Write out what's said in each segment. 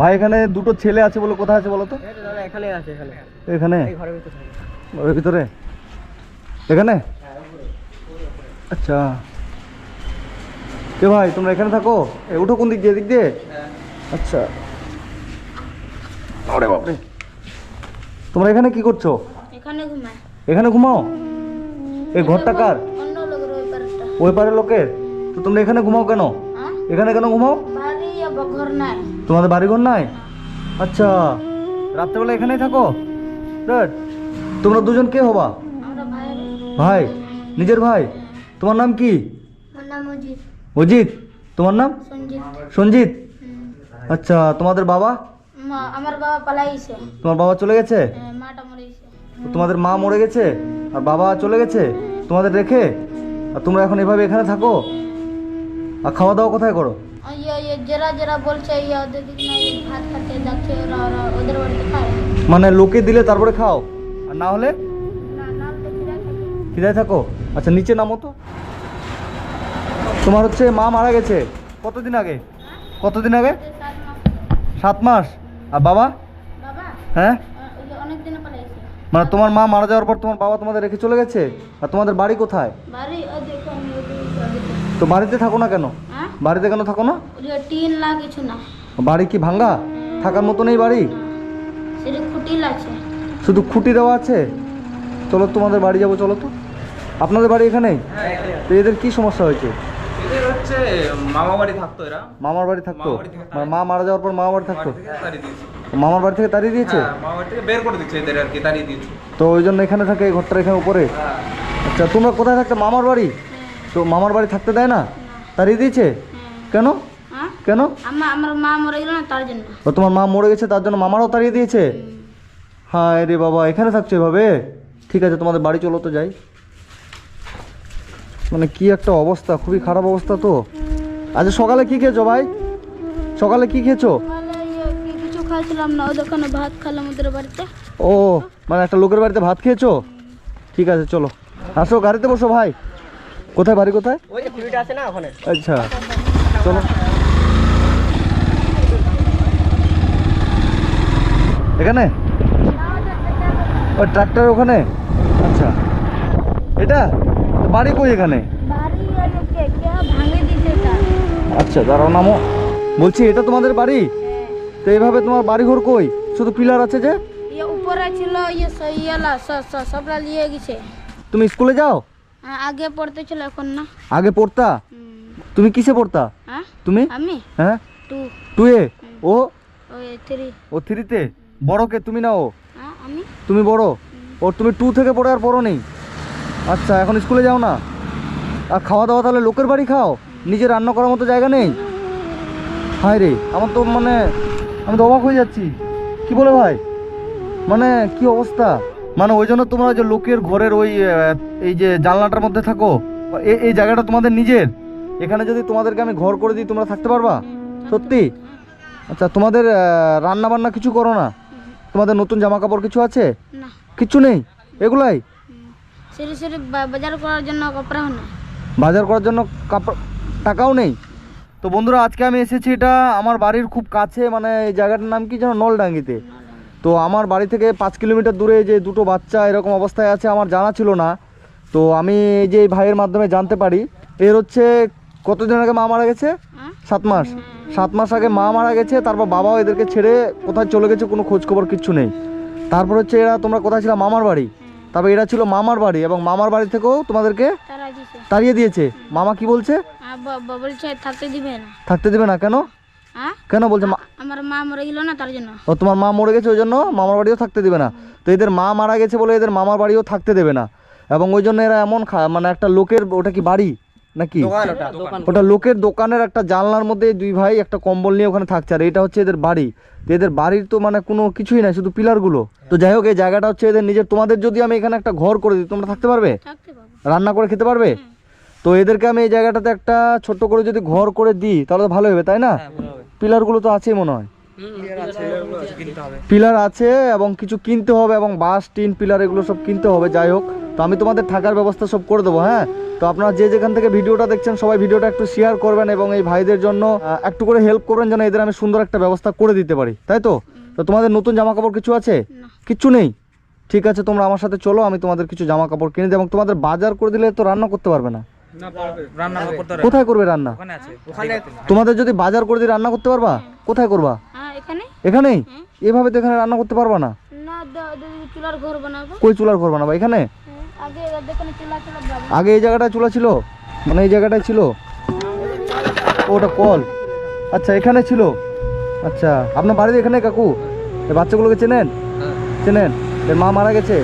ভাই এখানে দুটো ছেলে আছে বলে কোথায় আছে বলো তো? এখানে আছে এখানে। এখানে? ঘরের ভিতরে। এখানে? আচ্ছা। কে ভাই তোমরা এখানে থাকো? এ উঠো কোন দিক দিয়ে এদিক দিয়ে? আচ্ছা। আরে বাপরে। তোমরা এখানে কি করছ? এখানে ঘুমায়। এখানে ঘুমাও? এই ঘরটা কার? লোকের ওই পারের লোকের? তো তোমরা এখানে ঘুমাও কেন? হ্যাঁ। এখানে কেন ঘুমাও? ঘর নাই। তোমাদের বাড়িঘর নাই? আচ্ছা। রাত্রেবেলা এখানেই থাকো. তোমরা দুজন কে হবা? ভাই। নিজের ভাই। তোমার নাম কি? অজিত। তোমার নাম? সঞ্জিত। আচ্ছা তোমাদের বাবা? আমার বাবা পালাইছে। তোমার বাবা চলে গেছে? হ্যাঁ, তো তোমাদের মা মরে গেছে? আর বাবা চলে গেছে? তোমাদের রেখে? আর তোমরা এখন এভাবে এখানে থাকো? আর খাওয়া দাওয়া কোথায় করো? যারা যারা বলছে ইয়ে ওদের দিক না ভাত খাতে যাচ্ছে ওরা ওরা ওদের বাড়িতে খায়। মানে লোকে দিলে তারপরে খাও? আর না হলে? খিদায় থাকো। আচ্ছা নিচে নামো তো। তোমার হচ্ছে মা মারা গেছে। কতদিন আগে? কতদিন আগে? সাত মাস। আর বাবা? হ্যাঁ? মানে তোমার মা মারা যাওয়ার পর তোমার বাবা তোমাদের রেখে চলে গেছে? আর তোমাদের বাড়ি কোথায়? তো বাড়িতে থাকো না কেন? হ্যাঁ বাড়িতে কেন থাকো না? টিন লা কিছু না। বাড়ি কি ভাঙ্গা? থাকার মতো নেই বাড়ি? আছে। শুধু খুঁটি দেওয়া আছে? চলো তোমাদের বাড়ি যাব চলো তো। আপনাদের বাড়ি এখানেই তো এদের কি সমস্যা হয়েছে? হচ্ছে মামা বাড়ি থাকতো এরা। মামার বাড়ি থাকতো? মানে মা মারা যাওয়ার পর মামা বাড়ি থাকতো? বাড়ি থেকে তাড়িয়ে দিয়েছে। মামার বাড়ি থেকে তাড়িয়ে দিয়েছে? হ্যাঁ, বাড়ি থেকে বের করে দিচ্ছে এদের আর কি তাড়িয়ে দিয়েছে। তো ওই জন্য এখানে থাকে এই ঘরটার এখানে উপরে? হ্যাঁ। আচ্ছা তোমরা কোথায় থাকতে? মামার বাড়ি? তো মামার বাড়ি থাকতে দেয় না? তাড়িয়ে দিয়েছে? কেন? হ্যাঁ? কেন? আমার আমার মা মরে গেল না তার জন্য। ও তোমার মা মরে গেছে তার জন্য মামারও তাড়িয়ে দিয়েছে? হ্যাঁ রে বাবা এখানে থাকছো এভাবে? ঠিক আছে তোমাদের বাড়ি চলো তো যাই। মানে কি একটা অবস্থা খুবই খারাপ অবস্থা তো। আজ সকালে কি খেয়েছো ভাই? সকালে কি খেয়েছো? সকালে ইয়ে কি- কিছু খাইছিলাম না ওদের ওখানে ভাত খেলাম ওদের বাড়িতে। ও মানে একটা লোকের বাড়িতে ভাত খেয়েছো? ঠিক আছে চলো। আসো গাড়িতে বসো ভাই। কোথায় বাড়ি কোথায়? ওই আছে না ওখানে? আচ্ছা চলো। এখানে? ওই ট্রাক্টর ওখানে? আচ্ছা। এটা? বাড়ি কই এখানে? আচ্ছা দাঁড়াও নামো। বলছি এটা তোমাদের বাড়ি? তো এইভাবে তোমার বাড়ি ঘর কই? শুধু পিলার আছে যে? ইয়ে উপরে ছিল ইয়ে স- ইয়েলা স- স- সবরা নিয়ে গেছে। তুমি স্কুলে যাও? হ্যাঁ, আগে পড়তে ছিল এখন না। আগে পড়তা? তুমি কিসে পড়তা? তুমি? আমি? হ্যাঁ? টু। টুয়ে ও? ওই থ্রি। ও থ্রিতে? বড় কে? তুমি না ও? হ্যাঁ আমি? তুমি বড়? ও তুমি টু থেকে পড়ে আর পড়ো নেই। আচ্ছা এখন স্কুলে যাও না। আর খাওয়া দাওয়া তাহলে লোকের বাড়ি খাও। নিজে রান্না করার মতো জায়গা নেই। হায় রে আমার তো মানে আমি তো অবাক হয়ে যাচ্ছি। কি বলে ভাই? মানে কি অবস্থা? মানে ওই জন্য তোমরা যে লোকের ঘরের ওই এই যে জানলাটার মধ্যে থাকো এই জায়গাটা তোমাদের নিজের। এখানে যদি তোমাদেরকে আমি ঘর করে দিই তোমরা থাকতে পারবা? সত্যি? আচ্ছা তোমাদের রান্না বান্না কিছু করো না? তোমাদের নতুন জামা কাপড় কিছু আছে? না। কিচ্ছু নেই? এগুলাই? বাজার করার জন্য বাজার করার জন্য কাপড় টাকাও নেই? তো বন্ধুরা আজকে আমি এসেছি এটা আমার বাড়ির খুব কাছে মানে এই জায়গাটার নাম কি যেন? নলডাঙ্গিতে। তো আমার বাড়ি থেকে পাঁচ কিলোমিটার দূরে যে দুটো বাচ্চা এরকম অবস্থায় আছে আমার জানা ছিল না। তো আমি এই যে এই ভাইয়ের মাধ্যমে জানতে পারি এর হচ্ছে কতদিন আগে মা মারা গেছে? হ্যাঁ। সাত মাস। সাত মাস আগে মা মারা গেছে তারপর বাবাও এদেরকে ছেড়ে কোথায় চলে গেছে কোনো খোঁজ খবর কিচ্ছু নেই। তারপর হচ্ছে এরা তোমরা কোথায় ছিল? মামার বাড়ি। তারপর এরা ছিল মামার বাড়ি এবং মামার বাড়ি থেকেও তোমাদেরকে তাড়িয়ে দিয়েছে। মামা কি বলছে থাকতে দিবে না। থাকতে দেবে না কেন? কেন বলছে মা- আমার মা মরে গেল না তার জন্য। ও তোমার মা মরে গেছে ওই জন্য মামার বাড়িও থাকতে দেবে না। তো এদের মা মারা গেছে বলে এদের মামার বাড়িও থাকতে দেবে না। এবং ওই জন্য এরা এমন খা- মানে একটা লোকের ওটা কি বাড়ি নাকি? ওটা লোকের দোকানের একটা জানলার মধ্যে দুই ভাই একটা কম্বল নিয়ে ওখানে থাকছে। আর এটা হচ্ছে এদের বাড়ি। তো এদের বাড়ির তো মানে কোনো কিছুই নাই শুধু পিলারগুলো। তো যাই হোক এই জায়গাটা হচ্ছে এদের নিজের। তোমাদের যদি আমি এখানে একটা ঘর করে দিই তোমরা থাকতে পারবে? রান্না করে খেতে পারবে? তো এদেরকে আমি এই জায়গাটাতে একটা ছোট্ট করে যদি ঘর করে দিই তাহলে তো ভালো হবে তাই না? পিলারগুলো তো আছেই মনে হয়। পিলার আছে এবং কিছু কিনতে হবে এবং বাস টিন পিলার এগুলো সব কিনতে হবে যাই হোক। তো আমি তোমাদের থাকার ব্যবস্থা সব করে দেবো হ্যাঁ? তো আপনারা যে যেখান থেকে ভিডিওটা দেখছেন সবাই ভিডিওটা একটু শেয়ার করবেন এবং এই ভাইদের জন্য একটু করে হেল্প করবেন যেন এদের আমি সুন্দর একটা ব্যবস্থা করে দিতে পারি তাই তো? তো তোমাদের নতুন জামা কাপড় কিছু আছে? কিচ্ছু নেই? ঠিক আছে তোমরা আমার সাথে চলো আমি তোমাদের কিছু জামা কাপড় কিনে দিই এবং তোমাদের বাজার করে দিলে তো রান্না করতে পারবে না। রান্না করতে পারবে। কোথায় করবে রান্না? ওখানে আছে ওখানে তোমাদের যদি বাজার করে দিয়ে রান্না করতে পারবা? কোথায় করবা? হ্যাঁ এখানে? এখানেই? এভাবে তো এখানে রান্না করতে পারবা না? না দ- দ- চুলার ঘর বানাবো। কই চুলার এখানে? হ্যাঁ, আগে দেখেন চুলা চুলা আগে এই জায়গাটায় চুলা ছিল? মানে এই জায়গাটায় ছিল? ওটা কল। আচ্ছা এখানে ছিল? আচ্ছা আপনার বাড়িতে এখানে কাকু? এই বাচ্চাগুলোকে চেনেন? চেনেন? এর মা মারা গেছে?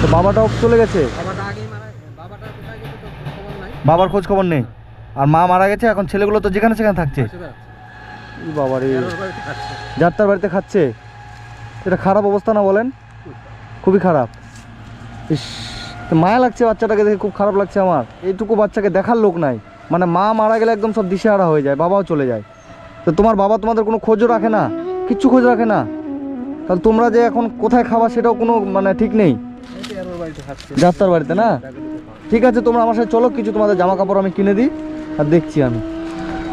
তো বাবাটাও চলে গেছে বাবাটা আগেই মারা বাবাটা কোথায় গেছে তো খবর নাই বাবার খোঁজ খবর নেই। আর মা মারা গেছে এখন ছেলেগুলো তো যেখানে সেখানে থাকছে। ই বাবা যার তার বাড়িতে খাচ্ছে। এটা খারাপ অবস্থা না বলেন? খুবই খারাপ। ইস মায়া লাগছে বাচ্চাটাকে দেখে খুব খারাপ লাগছে আমার। এইটুকু বাচ্চাকে দেখার লোক নাই। মানে মা মারা গেলে একদম সব দিশেহারা হয়ে যায় বাবাও চলে যায়। তো তোমার বাবা তোমাদের কোনো খোঁজও রাখে না কিচ্ছু খোঁজ রাখে না। তাহলে তোমরা যে এখন কোথায় খাবা সেটাও কোনো মানে ঠিক নেই। যাত্রার বাড়িতে না? ঠিক আছে তোমরা আমার সাথে চলো কিছু তোমাদের জামা কাপড় আমি কিনে দিই আর দেখছি আমি।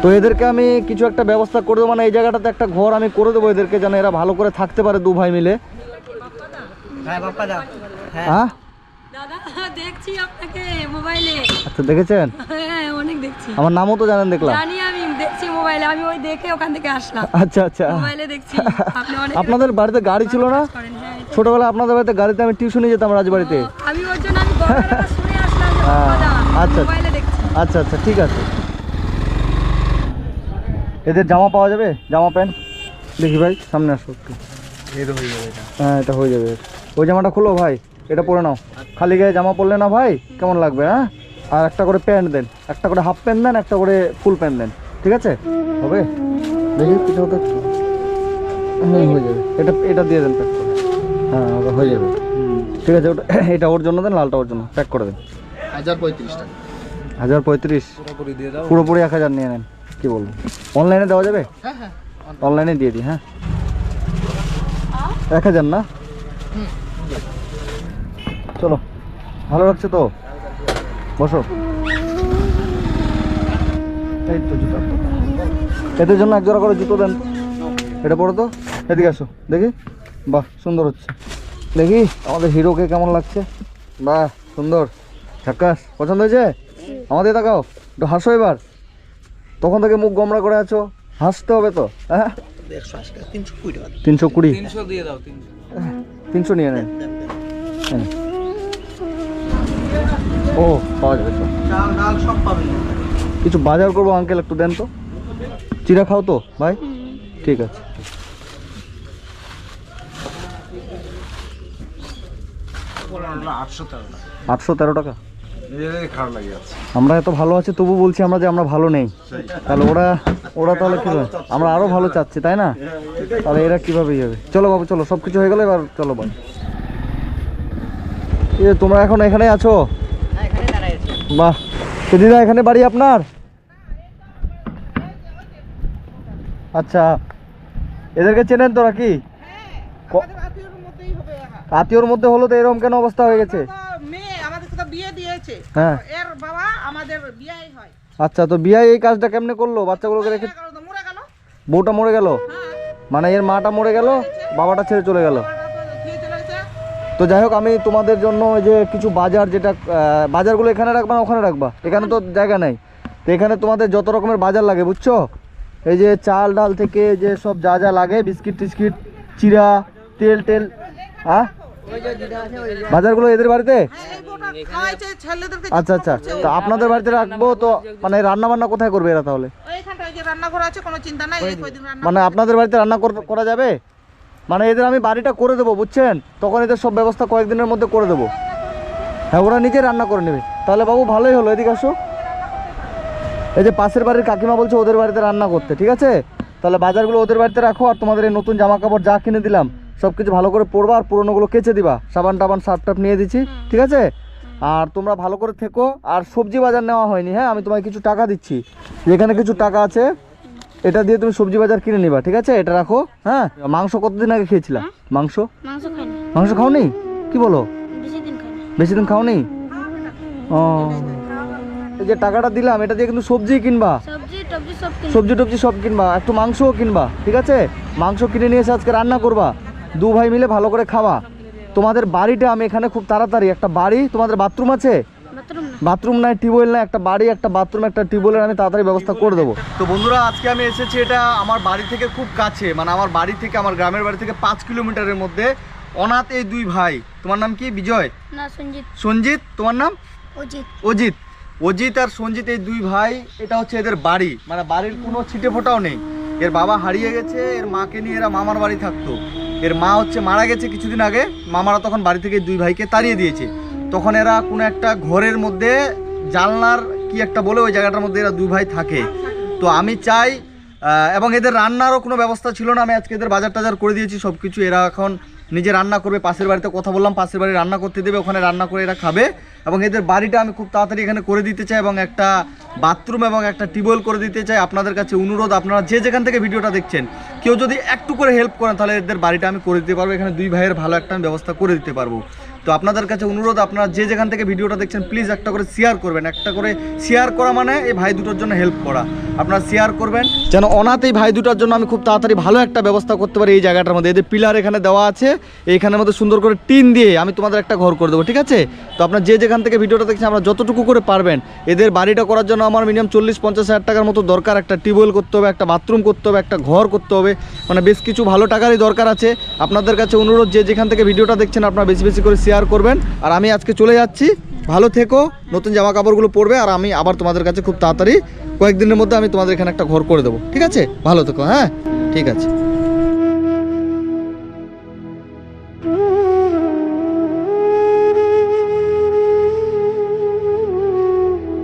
তো এদেরকে আমি কিছু একটা ব্যবস্থা করে দেবো মানে এই জায়গাটাতে একটা ঘর আমি করে দেবো এদেরকে যেন এরা ভালো করে থাকতে পারে দু ভাই মিলে। হ্যাঁ হ্যাঁ। হ্যাঁ দাদা দেখছি আপনাকে মোবাইলে। আচ্ছা দেখেছেন? হ্যাঁ অনেক দেখছি। আমার নামও তো জানেন দেখলাম। জানি আমি দেখছি মোবাইলে আমি ওই দেখে ওখান থেকে আসলাম। আচ্ছা আচ্ছা। মোবাইলে দেখছি। আপনি অনেক আপনাদের বাড়িতে গাড়ি ছিল না? করেন হ্যাঁ। ছোটবেলায় আপনাদের বাড়িতে গাড়িতে আমি টিউশনে যেতাম রাজবাড়িতে। আমি ওর জন্য আমি শুনে আসলাম যে হ্যাঁ, আচ্ছা। আচ্ছা আচ্ছা ঠিক আছে। এদের জামা পাওয়া যাবে? জামা প্যান্ট? দেখি ভাই সামনে আসো একটু। হ্যাঁ এটা। হয়ে যাবে। ওই জামাটা খুলো ভাই এটা পরে নাও। খালি গায়ে জামা পরলে না ভাই কেমন লাগবে হ্যাঁ? আর একটা করে প্যান্ট দেন একটা করে হাফ প্যান্ট দেন একটা করে ফুল প্যান্ট দেন ঠিক আছে? হবে? দেখি পিছনে তো হ্যাঁ হয়ে যাবে। এটা এটা দিয়ে দেন প্যাক করে। হ্যাঁ হয়ে যাবে। ঠিক আছে ওটা এটা ওর জন্য দেন লালটা ওর জন্য প্যাক করে দেন। হাজার পঁয়ত্রিশ টাকা। হাজার পঁয়ত্রিশ? পুরোপুরি দিয়ে দাও। পুরোপুরি এক হাজার নিয়ে নেন। কি বলব? অনলাইনে দেওয়া যাবে? হ্যাঁ হ্যাঁ। অনলাইনে দিয়ে দিই হ্যাঁ। এক হাজার না? চলো। ভালো লাগছে তো? বসো। এই তো জুতো। এদের জন্য এক জোড়া করে জুতো দেন। এটা পড়ো তো। এদিকে আসো। দেখি। বাহ সুন্দর হচ্ছে। দেখি আমাদের হিরোকে কেমন লাগছে? বাহ সুন্দর। ঝাক্কাস পছন্দ হয়েছে? আমাদের তাকাও একটু হাসো এবার। তখন থেকে মুখ গমরা করে আছো হাসতে হবে তো হ্যাঁ? তিনশো কুড়ি তিনশো নিয়ে নেন। হ্যাঁ। ও পাওয়া যাবে কিছু বাজার করব আঙ্কেল একটু দেন তো। চিরা খাও তো ভাই? ঠিক আছে। আটশো তেরো টাকা? আমরা এত ভালো আছি তবু বলছি আমরা যে আমরা ভালো নেই। তাহলে ওরা ওরা তাহলে কি আমরা আরও ভালো চাচ্ছি তাই না? তাহলে এরা কীভাবে ইয়ে হবে চলো বাবু চলো সব কিছু হয়ে গেলে এবার চলো এ তোমরা এখন এখানে আছো? হ্যাঁ এখানে বাহ। দিদা এখানে বাড়ি আপনার? আচ্ছা। এদেরকে চেনেন তো নাকি ক- আত্মীয়র মধ্যে হলো তো এরকম কেন অবস্থা হয়ে গেছে? তো বিয়ে দিয়েছে। হ্যাঁ। এর বাবা আমাদের বিয়েই হয়। আচ্ছা তো বিয়ে এই কাজটা কেমনে করল? বাচ্চাগুলোকে রেখে মরে গেল বউটা মরে গেল? হ্যাঁ। মানে এর মাটা মরে গেল? বাবাটা ছেড়ে চলে গেল? তো যাই হোক আমি তোমাদের জন্য ওই যে কিছু বাজার যেটা বাজারগুলো এখানে রাখবা না ওখানে রাখবা? এখানে তো জায়গা নেই। তো এখানে তোমাদের যত রকমের বাজার লাগে বুঝছ? এই যে চাল ডাল থেকে যে সব যা যা লাগে বিস্কিট টিস্কিট চিরা তেল টেল হ্যাঁ বাজারগুলো এদের বাড়িতে? আচ্ছা আচ্ছা। তো আপনাদের বাড়িতে রাখব তো মানে রান্না বান্না কোথায় করবে এরা তাহলে? মানে আপনাদের বাড়িতে রান্না করা যাবে? মানে এদের আমি বাড়িটা করে দেবো, বুঝছেন? তখন এদের সব ব্যবস্থা কয়েকদিনের মধ্যে করে দেবো। হ্যাঁ ওরা নিজে রান্না করে নেবে। তাহলে বাবু ভালোই হলো, এদিকে আসো। এই যে পাশের বাড়ির কাকিমা বলছে ওদের বাড়িতে রান্না করতে, ঠিক আছে? তাহলে বাজারগুলো ওদের বাড়িতে রাখো, আর তোমাদের এই নতুন জামা কাপড় যা কিনে দিলাম সব কিছু ভালো করে পড়বা আর পুরোনোগুলো কেচে দিবা। সাবান টাবান সার্ফ টাপ নিয়ে দিচ্ছি ঠিক আছে? আর তোমরা ভালো করে থেকো আর সবজি বাজার নেওয়া হয়নি হ্যাঁ? আমি তোমায় কিছু টাকা দিচ্ছি। যেখানে কিছু টাকা আছে এটা দিয়ে তুমি সবজি বাজার কিনে নিবা ঠিক আছে? এটা রাখো হ্যাঁ? মাংস কতদিন আগে খেয়েছিলা? মাংস? মাংস মাংস খাওনি? কি বলো? বেশি দিন খাওনি? ও। এই যে টাকাটা দিলাম এটা দিয়ে কিন্তু সবজি কিনবা। সবজি টবজি সব কিনবা একটু মাংসও কিনবা ঠিক আছে? মাংস কিনে নিয়ে এসে আজকে রান্না করবা। দু ভাই মিলে ভালো করে খাওয়া। তোমাদের বাড়িটা আমি এখানে খুব তাড়াতাড়ি একটা বাড়ি তোমাদের বাথরুম আছে? বাথরুম নাই টিউবওয়েল নাই একটা বাড়ি একটা বাথরুম একটা টিউবওয়েলের আমি তাড়াতাড়ি ব্যবস্থা করে দেবো। তো বন্ধুরা আজকে আমি এসেছি এটা আমার বাড়ি থেকে খুব কাছে মানে আমার বাড়ি থেকে আমার গ্রামের বাড়ি থেকে পাঁচ কিলোমিটারের মধ্যে। অনাথ এই দুই ভাই। তোমার নাম কি? বিজয়? না সঞ্জিত। সঞ্জিত? তোমার নাম? অজিত। অজিত। অজিত আর সঞ্জিত এই দুই ভাই এটা হচ্ছে এদের বাড়ি। মানে বাড়ির কোনো ছিটে ফোটাও নেই। এর বাবা হারিয়ে গেছে এর মাকে নিয়ে এরা মামার বাড়ি থাকতো। এর মা হচ্ছে মারা গেছে কিছুদিন আগে। মামারা তখন বাড়ি থেকে দুই ভাইকে তাড়িয়ে দিয়েছে। তখন এরা কোনো একটা ঘরের মধ্যে জানলার কি একটা বলে ওই জায়গাটার মধ্যে এরা দুই ভাই থাকে। তো আমি চাই এবং এদের রান্নারও কোনো ব্যবস্থা ছিল না। আমি আজকে এদের বাজার টাজার করে দিয়েছি সব কিছু এরা এখন নিজে রান্না করবে, পাশের বাড়িতে কথা বললাম, পাশের বাড়ি রান্না করতে দেবে, ওখানে রান্না করে এরা খাবে। এবং এদের বাড়িটা আমি খুব তাড়াতাড়ি এখানে করে দিতে চাই এবং একটা বাথরুম এবং একটা টিউবওয়েল করে দিতে চাই। আপনাদের কাছে অনুরোধ, আপনারা যে যেখান থেকে ভিডিওটা দেখছেন, কেউ যদি একটু করে হেল্প করেন, তাহলে এদের বাড়িটা আমি করে দিতে পারব। এখানে দুই ভাইয়ের ভালো একটা আমি ব্যবস্থা করে দিতে পারব। তো আপনাদের কাছে অনুরোধ, আপনারা যে যেখান থেকে ভিডিওটা দেখছেন প্লিজ একটা করে শেয়ার করবেন। একটা করে শেয়ার করা মানে এই ভাই দুটোর জন্য হেল্প করা। আপনারা শেয়ার করবেন। যেন অনাথ এই ভাই দুটার জন্য আমি খুব তাড়াতাড়ি ভালো একটা ব্যবস্থা করতে পারি এই জায়গাটার মধ্যে। এদের পিলার এখানে দেওয়া আছে, এইখানের মধ্যে সুন্দর করে টিন দিয়ে আমি তোমাদের একটা ঘর করে দেবো, ঠিক আছে? তো আপনার যে যেখান থেকে ভিডিওটা দেখছেন আমরা যতটুকু করে পারবেন। এদের বাড়িটা করার জন্য আমার মিনিমাম চল্লিশ পঞ্চাশ হাজার টাকার মতো দরকার। একটা টিউবওয়েল করতে হবে, একটা বাথরুম করতে হবে, একটা ঘর করতে হবে। মানে বেশ কিছু ভালো টাকারই দরকার আছে। আপনাদের কাছে অনুরোধ, যে যেখান থেকে ভিডিওটা দেখছেন, আপনারা বেশি বেশি করে শেয়ার করবেন। আর আমি আজকে চলে যাচ্ছি। ভালো থেকো, নতুন জামা কাপড়গুলো পরবে আর আমি আবার তোমাদের কাছে খুব তাড়াতাড়ি কয়েকদিনের মধ্যে আমি তোমাদের এখানে একটা ঘর করে দেবো। ঠিক আছে? ভালো থেকো হ্যাঁ? ঠিক আছে।